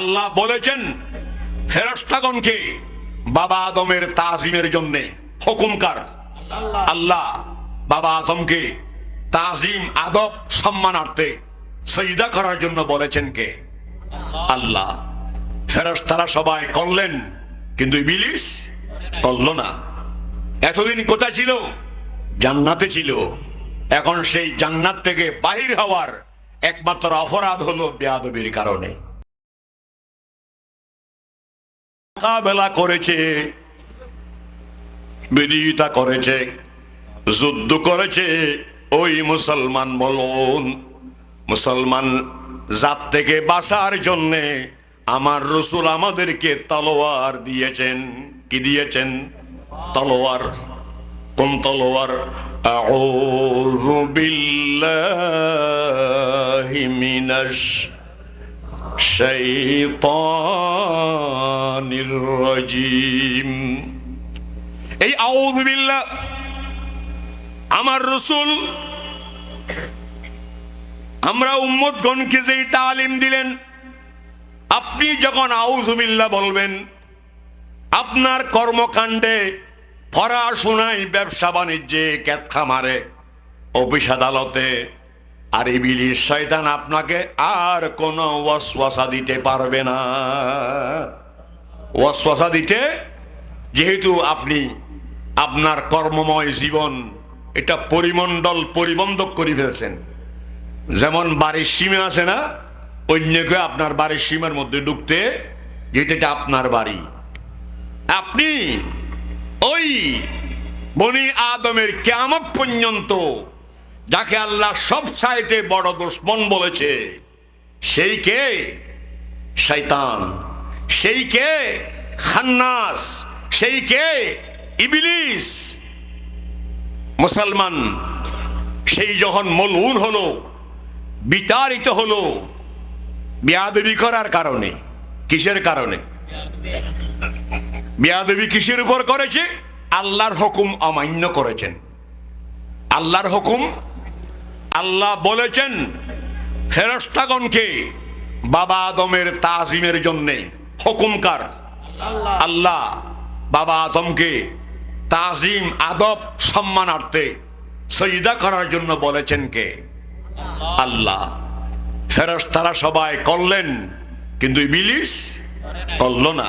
আল্লাহ বলেছেন ফেরস্তাগণকে বাবা আদমের তাজিমের জন্য হুকুমকার আল্লাহ বাবা আদমকে তাজিম, আদব, সম্মানার্থে সজদা করার জন্য বলেছেন কে? আল্লাহ। ফেরস্তারা সবাই করলেন, কিন্তু ইবিলিস করল না। এতদিন কোথায় ছিল? জান্নাতে ছিল। এখন সেই জান্নাত থেকে বাহির হওয়ার একমাত্র অপরাধ হলো বেয়াদবির কারণে। মোকাবেলা করেছে বিরোধিতা করেছে যুদ্ধ করেছে ওই মুসলমান বলুন মুসলমান জাত থেকে বাঁচার জন্যে আমার রসুল আমাদেরকে তলোয়ার দিয়েছেন কি দিয়েছেন তলোয়ার কোন তলোয়ার أعوذ بالله من الشيطان এই আউযু আমার রসুল, আমরা উম্মতগণকে যেই তালিম দিলেন, আপনি যখন আউজুবিল্লা বলবেন, আপনার কর্মকাণ্ডে পড়াশোনায় ব্যবসা বাণিজ্যে ক্যাত মারে অফিস আদালতে আর ইবিলিশ শয়তান আপনাকে আর কোনো ওয়াসওয়াসা দিতে পারবে না। ওয়াসওয়াসা দিতে যেহেতু আপনি আপনার কর্মময় জীবন এটা পরিমণ্ডল পরিবন্ধক করে ফেলছেন। যেমন বাড়ির সীমা আছে না অন্যকে আপনার বাড়ির সীমার মধ্যে ঢুকতে যেটা এটা আপনার বাড়ি। আপনি ওই বনি আদমের কেমন পর্যন্ত যাকে আল্লাহ সব সাইতে বড় দুশ্মন বলেছে, সেই কে? শৈতান সেই কে? খান্নাস। সেই কে? ইবিলিস। মুসলমান। সেই যখন মলউন হলো, বিতাড়িত হলো, বিয়াদবি করার কারণে। কিসের কারণে? বিয়াদবি কিসের উপর করেছে? আল্লাহর হুকুম অমান্য করেছেন। আল্লাহর হুকুম আল্লাহ বলেছেন ফেরস্তাগণকে বাবা আদমের তাজিমের জন্যে হুকুমকার আল্লাহ। বাবা আদমকে তাজিম আদব সম্মানার্থে সজদা করার জন্য বলেছেন কে? আল্লাহ। ফেরস্তারা সবাই করলেন কিন্তু ইবিলিস করল না।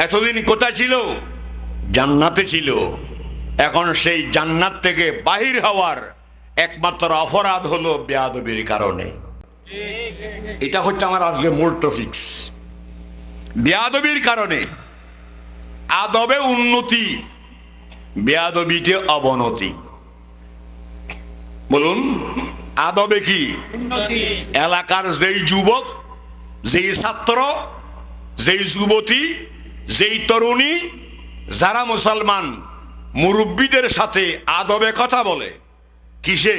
এতদিন কোথায় ছিল? জান্নাতে ছিল। এখন সেই জান্নাত থেকে বাহির হওয়ার একমাত্র অপরাধ হলো বেয়াদবির কারণে। এটা হচ্ছে আমার আজকে মূল টপিক্স বেয়াদবির কারণে আদবে উন্নতি বেয়াদবিতে অবনতি। বলুন আদবে কি? এলাকার যেই যুবক যেই ছাত্র যেই যুবতী যেই তরুণী যারা মুসলমান মুরব্বীদের সাথে আদবে কথা বলে কিসে?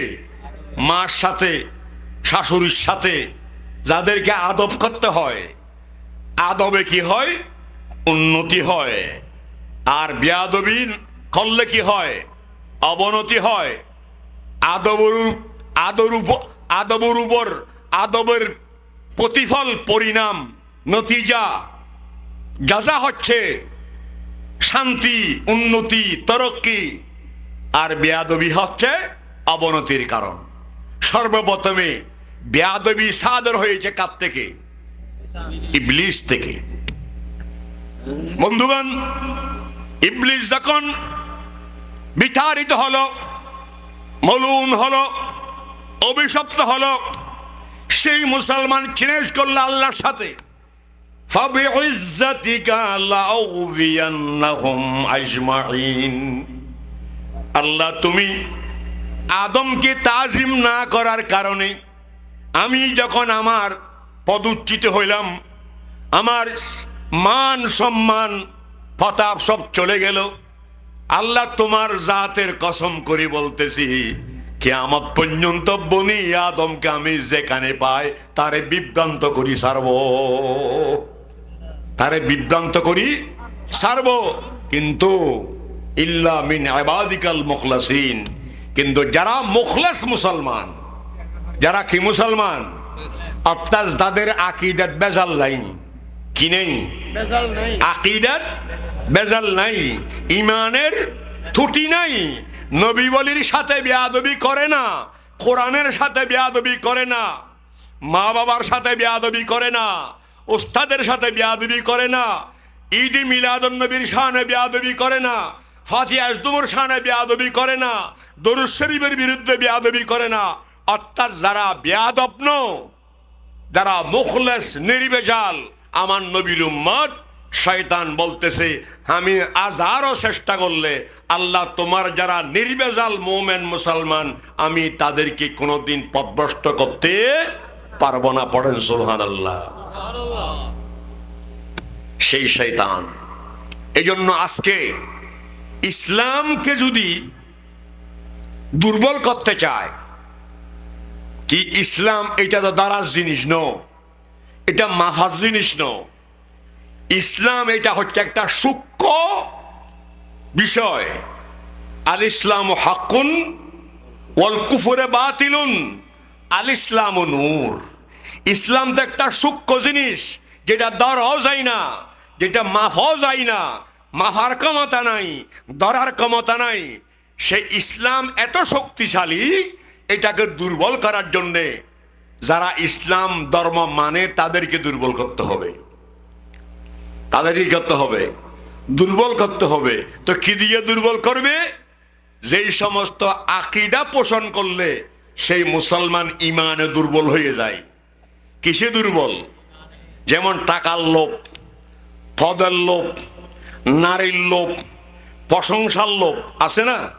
মার সাথে, শাশুড়ির সাথে, যাদেরকে আদব করতে হয়, আদবে কি হয়? উন্নতি হয়। আর বেয়াদবি করলে কি হয়? অবনতি হয়। আদবর আদর আদবর উপর আদবের প্রতিফল, পরিণাম, নতিজা, যাজা হচ্ছে শান্তি, উন্নতি, তরক্কি। আর বেয়াদবি হচ্ছে অবনতির কারণ। সর্বপ্রথমে বেয়াদবি সাদর হয়েছে কার থেকে? ইবলিস থেকে। বন্ধুগণ, ইবলিস যখন বিচারিত হলো, মলুন হলো, অভিশপ্ত হলো, সেই মুসলমান চিনেশ করল আল্লাহর সাথে। আল্লাহ তুমি আদমকে তাজিম না করার কারণে আমি যখন আমার পদুচ্চিত হইলাম, আমার মান সম্মান, প্রতাপ সব চলে গেল। আল্লাহ তোমার জাতের কসম করে বলতেছি, কেয়ামত পর্যন্ত বনি আদমকে আমি যেখানে পাই, তারে বিভ্রান্ত করি সারব। তারে বিভ্রান্ত করি সারব। কিন্তু ইল্লা মিন আবাদিকাল মুখলাসিন কিন্তু যারা মুখলাস মুসলমান যারা কি মুসলমান? অর্থাৎ তাদের আকিদাত বেজাল নাই। কি নেই। আকিদাত বেজাল নাই। ইমানের ত্রুটি নাই। নবী বলির সাথে বেয়াদবি করে না। কোরআনের সাথে বেয়াদবি করে না। মা বাবার সাথে বেয়াদবি করে না। ওস্তাদের সাথে বেয়াদবি করে না। ঈদ মিলাদুন নবীর শানে বেয়াদবি করে না। ফাতি আজদুমর শানে বেয়াদবি করে না, দরুদ শরীফের বিরুদ্ধে বেয়াদবি করে না। অর্থাৎ যারা বেয়াদপ্ন যারা মুখলেস, নির্বেজাল, আমার নবীর উম্মত, শয়তান বলতেছে, আমি আজ আরও চেষ্টা করলে আল্লাহ তোমার যারা নির্বেজাল, মোমেন, মুসলমান, আমি তাদেরকে কোনোদিন পদভ্রষ্ট করতে পারব না। পড়েন সুলহান আল্লাহ সেই শৈতান এই জন্য আজকে ইসলামকে যদি দুর্বল করতে চায়, কি ইসলাম এটা তো দারাজ জিনিস, ন। এটা মাফাজ জিনিস, ন। ইসলাম এটা হচ্ছে একটা সূক্ষ্ম বিষয়। আল ইসলাম হাক্কুন ওয়াল কুফরে বাতিলুন, আল ইসলাম নূর। ইসলাম তো একটা সূক্ষ্ম জিনিস, যেটা দরাও যায় না, যেটা মাফাও যায় না। মাফার ক্ষমতা নাই, ধরার ক্ষমতা নাই। সে ইসলাম এত শক্তিশালী, এটাকে দুর্বল করার জন্যে যারা ইসলাম ধর্ম মানে তাদেরকে দুর্বল করতে হবে। তাদেরই করতে হবে, দুর্বল করতে হবে। তো কি দিয়ে দুর্বল করবে? যেই সমস্ত আকিদা পোষণ করলে সেই মুসলমান ইমানে দুর্বল হয়ে যায়। কিসে দুর্বল? যেমন টাকার লোভ, পদের লোভ নারীর লোভ, প্রশংসার লোভ, আছে না?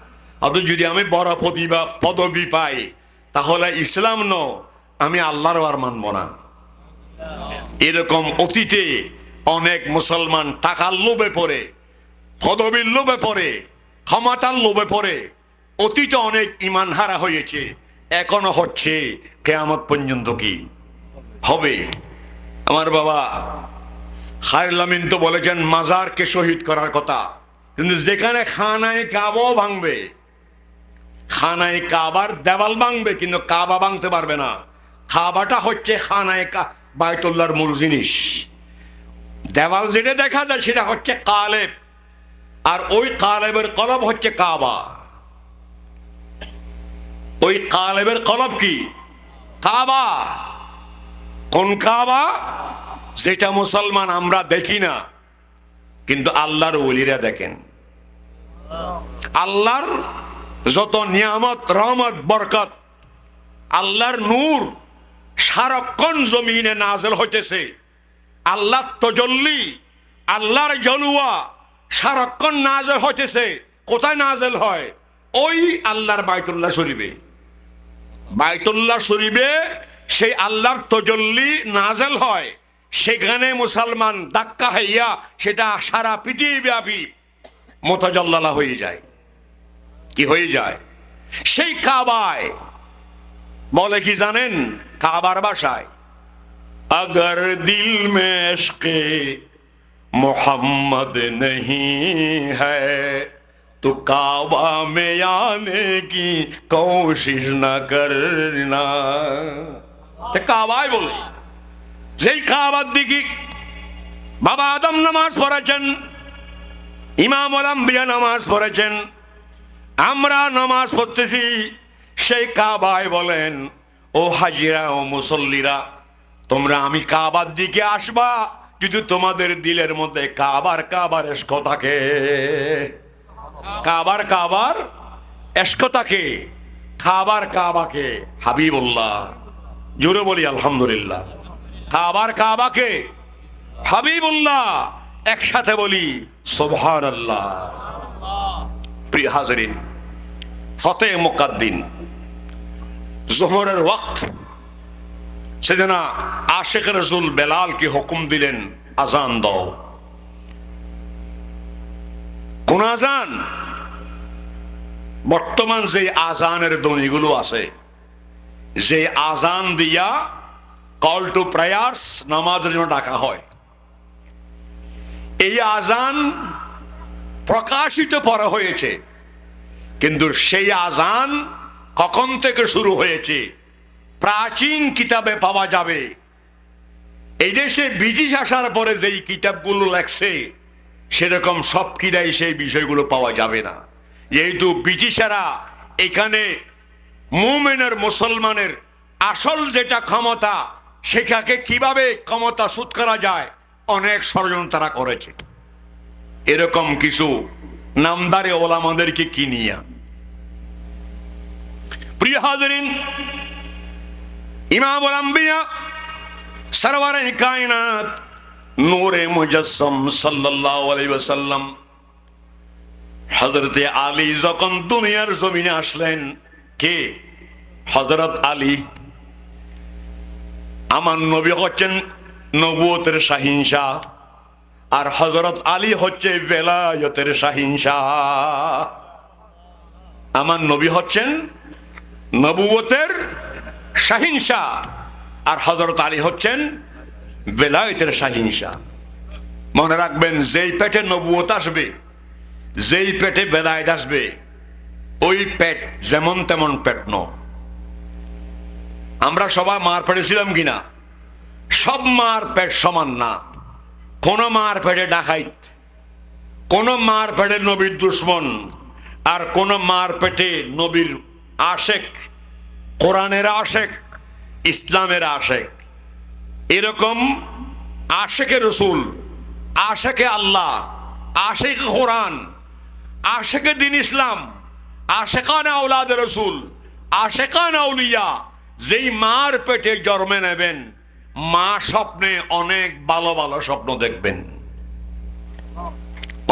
অত যদি আমি বড় প্রতিভা পদবি পাই, তাহলে ইসলাম ন, আমি আল্লাহর আর মানব না। এরকম অতীতে অনেক মুসলমান টাকার লোভে পড়ে, পদবীর লোভে পড়ে ক্ষমতার লোভে পড়ে, অতীতে অনেক ইমান হারা হয়েছে, এখনও হচ্ছে, কেয়ামত পর্যন্ত কি? হবে। আমার বাবা খায়রুল্লামিন তো বলেছেন, মাজারকে শহীদ করার কথা। কিন্তু যেখানে খানায় কাবাও ভাঙবে, খানায় কাবার দেওয়াল ভাঙবে, কিন্তু কাবা ভাঙতে পারবে না। খাবাটা হচ্ছে খানায় কা বায়তুল্লাহর মূল জিনিস। দেওয়াল যেটা দেখা যায়, সেটা হচ্ছে কালেব। আর ওই কালেবের কলব হচ্ছে কাবা। ওই কালেবের কলব কি? কাবা। কোন কাবা? যেটা মুসলমান আমরা দেখি না, কিন্তু আল্লাহর ওলিরা দেখেন। আল্লাহর যত নিয়ামত, রহমত, বরকত, আল্লাহর নূর সারক্ষণ জমিনে নাজেল হইতেছে। আল্লাহর তজল্লি, আল্লাহর জলুয়া সারক্ষণ নাজেল হইতেছে। কোথায় নাজেল হয়? ওই আল্লাহর বাইতুল্লাহ শরীফে। বাইতুল্লাহ শরীফে সেই আল্লাহর তজল্লি নাজেল হয়। সেখানে মুসলমান দাক্কা হইয়া সেটা সারা পৃথিবীব্যাপী মোতাজাল্লালা হয়ে যায়। কি হয়ে যায়? সেই কাবায় বলে কি জানেন? কাবার বাসায়। আগর দিল মে মোহাম্মদ নহি হ্যায়, তো কাবা মে আনে কি কোশিশ না করনা। কাবায় বলে। যেই কাবার দিকে বাবা আদম নামাজ পড়েছেন, ইমাম আলম্বিয়া নামাজ পড়েছেন, আমরা নামাজ পড়তেছি, সেই কাবায় বলেন, ও হাজিরা, ও মুসল্লিরা, তোমরা আমি কাবার দিকে আসবা, যদি তোমাদের দিলের মধ্যে কাবার কাবার এস্ক থাকে। কাবার কাবার এস্ক থাকে, খাবার কাবাকে হাবিবুল্লাহ, জোরে বলি আলহামদুলিল্লাহ। কাবার কাবাকে হাবিবুল্লাহ একসাথে বলি সোভান আল্লাহ প্রিয় হাজরিন, ফতে মুকাদ্দিন, জোহরের ওয়াক্ত সেদিন আশেখ রসুল বেলালকে হুকুম দিলেন, আজান দাও। কোন আজান? বর্তমান যে আজানের ধ্বনিগুলো আছে যে আজান দিয়া কল টু প্রেয়ার্স নামাজের জন্য ডাকা হয়। এই আজান প্রকাশিত করা হয়েছে। কিন্তু সেই আজান কখন থেকে শুরু হয়েছে? প্রাচীন কিতাবে পাওয়া যাবে। এই দেশে ব্রিটিশ আসার পরে যেই কিতাবগুলো লেখছে, সেরকম সব কিরাই সেই বিষয়গুলো পাওয়া যাবে না। যেহেতু ব্রিটিশেরা এখানে মুমেনের, মুসলমানের আসল যেটা ক্ষমতা সেটাকে কীভাবে ক্ষমতা সুদ করা যায়? অনেক ষড়যন্ত্র তারা করেছে। এরকম কিছু নামদারে ওলামাদেরকে কিনিয়া। প্রিয় হাজরিন ইমাম কায়নাত, নূরে মুজাসসম সাল্লাল্লাহু আলী যখন দুনিয়ার জমিনে আসলেন, কে? হযরত আলী। আমার নবী হচ্ছেন নবুয়তের শাহিনশা আর হযরত আলী হচ্ছে বেলায়তের শাহিনশা আমার নবী হচ্ছেন নবুয়তের শাহিনশা আর হজরত আলী হচ্ছেন বেলায়েতের শাহিনশা মনে রাখবেন, যেই পেটে নবুয়ত আসবে, যেই পেটে বেলায়ত আসবে, ওই পেট যেমন তেমন পেট ন আমরা সবাই মার পেটেছিলাম কিনা? সব মার পেট সমান না। কোন মার পেটে ডাকাইত, কোন মার পেটে নবীর দুশ্মন, আর কোন মার পেটে নবীর আশেক, কোরআনের আশেক, ইসলামের আশেক। এরকম আশেকে রসুল, আশেকে আল্লাহ, আশেক কোরআন, আশেকে দিন ইসলাম, আশেকান আউলাদ রসুল, আশেকান আউলিয়া যেই মার পেটে জন্মে নেবেন, মা স্বপ্নে অনেক ভালো ভালো স্বপ্ন দেখবেন।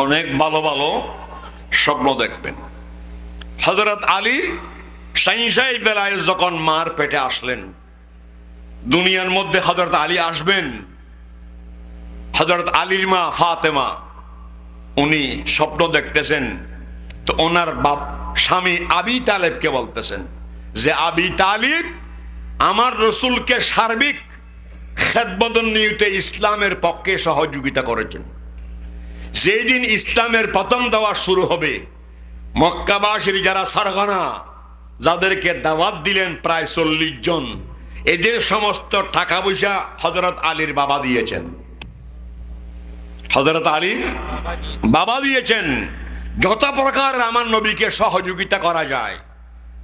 অনেক ভালো ভালো স্বপ্ন দেখবেন। হজরত আলী সাইসাই বেলায় যখন মার পেটে আসলেন, দুনিয়ার মধ্যে হজরত আলী আসবেন হজরত আলীর মা ফাতেমা, উনি স্বপ্ন দেখতেছেন, তো ওনার বাপ স্বামী আবি তালেবকে বলতেছেন যে, আবি তালিব আমার রসুলকে সার্বিক খেদবদন নিয়তে ইসলামের পক্ষে সহযোগিতা করেছেন। যেই দিন ইসলামের পতন দেওয়া শুরু হবে, মক্কাবাসীর যারা সারগানা, যাদেরকে দাওয়াত দিলেন প্রায় চল্লিশ জন, এদের সমস্ত টাকা পয়সা হজরত আলীর বাবা দিয়েছেন। হজরত আলীর বাবা দিয়েছেন। যত প্রকার আমার নবীকে সহযোগিতা করা যায়,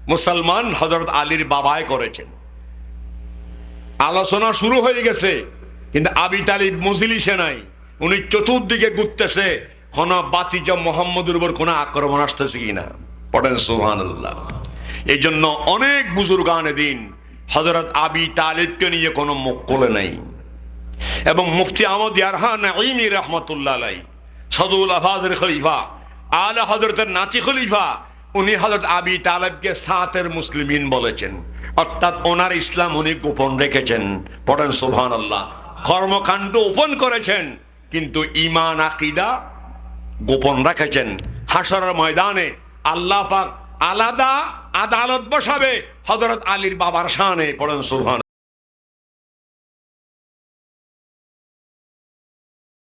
মুসলমান হজরত আলীর বাবাই করেছেন। আলোচনা শুরু হয়ে গেছে, কিন্তু আবি তালিব মজিলিসে নাই। উনি চতুর্দিকে ঘুরতেছে, কোন বাতিজ মোহাম্মদের উপর কোন আক্রমণ আসতেছে কিনা। পড়েন সুহান এই জন্য অনেক বুজুর্গানে দিন হজরত আবি তালিবকে নিয়ে কোনো মুখ কোলে নাই। এবং মুফতি আহমদ ইয়ারহান রহমতুল্লাহ সদুল আফাজের খলিফা, আলা হজরতের নাতি খলিফা উনি হজরত আবি তালেবকে সাতের মুসলিমিন বলেছেন। অর্থাৎ ওনার ইসলাম উনি গোপন রেখেছেন। পড়েন সুবহান আল্লাহ কর্মকাণ্ড ওপেন করেছেন, কিন্তু ইমান আকিদা গোপন রেখেছেন। হাসরের ময়দানে আল্লাহ পাক আলাদা আদালত বসাবে। হজরত আলীর বাবার শানে পড়েন সুবহান